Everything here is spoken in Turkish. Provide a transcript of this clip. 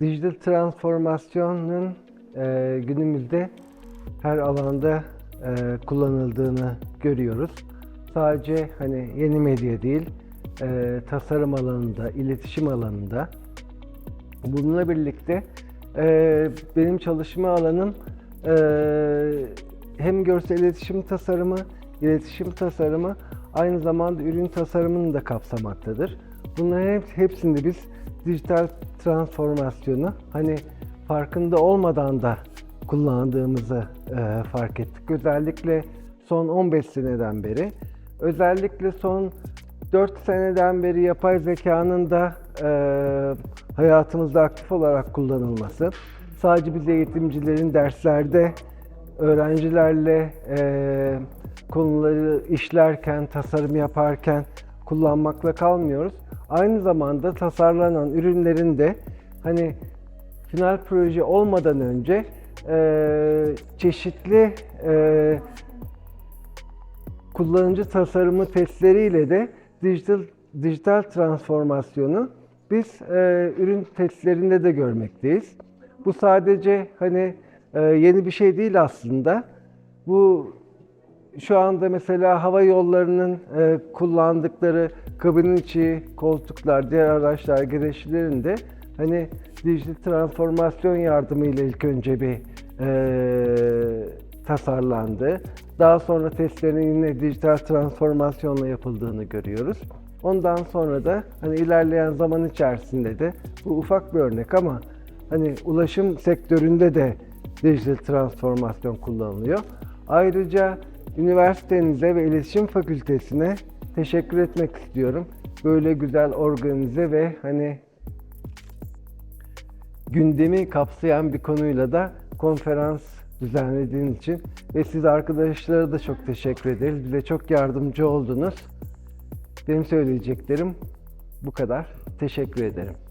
Dijital transformasyonun e, günümüzde her alanda e, kullanıldığını görüyoruz. Sadece hani yeni medya değil, e, tasarım alanında, iletişim alanında. Bununla birlikte e, benim çalışma alanım e, hem görsel iletişim tasarımı, iletişim tasarımı aynı zamanda ürün tasarımını da kapsamaktadır. Bunların hep, hepsinde biz dijital transformasyonu hani farkında olmadan da kullandığımızı e, fark ettik. Özellikle son 15 seneden beri, özellikle son 4 seneden beri yapay zekanın da e, hayatımızda aktif olarak kullanılması, sadece biz eğitimcilerin derslerde öğrencilerle e, konuları işlerken, tasarım yaparken kullanmakla kalmıyoruz. Aynı zamanda tasarlanan ürünlerin de hani final proje olmadan önce e, çeşitli e, kullanıcı tasarımı testleriyle de dijital dijital transformasyonu biz e, ürün testlerinde de görmekteyiz. Bu sadece hani e, yeni bir şey değil aslında. Bu şu anda mesela hava yollarının e, kullandıkları kabin içi koltuklar, diğer araçlar gereçlerinde hani dijital transformasyon yardımıyla ilk önce bir e, tasarlandı. Daha sonra testlerin yine dijital transformasyonla yapıldığını görüyoruz. Ondan sonra da hani ilerleyen zaman içerisinde de bu ufak bir örnek ama hani ulaşım sektöründe de dijital transformasyon kullanılıyor. Ayrıca üniversitenize ve iletişim fakültesine teşekkür etmek istiyorum. Böyle güzel organize ve hani gündemi kapsayan bir konuyla da konferans düzenlediğin için ve siz arkadaşlara da çok teşekkür ederiz. Bize çok yardımcı oldunuz. Benim söyleyeceklerim bu kadar. Teşekkür ederim.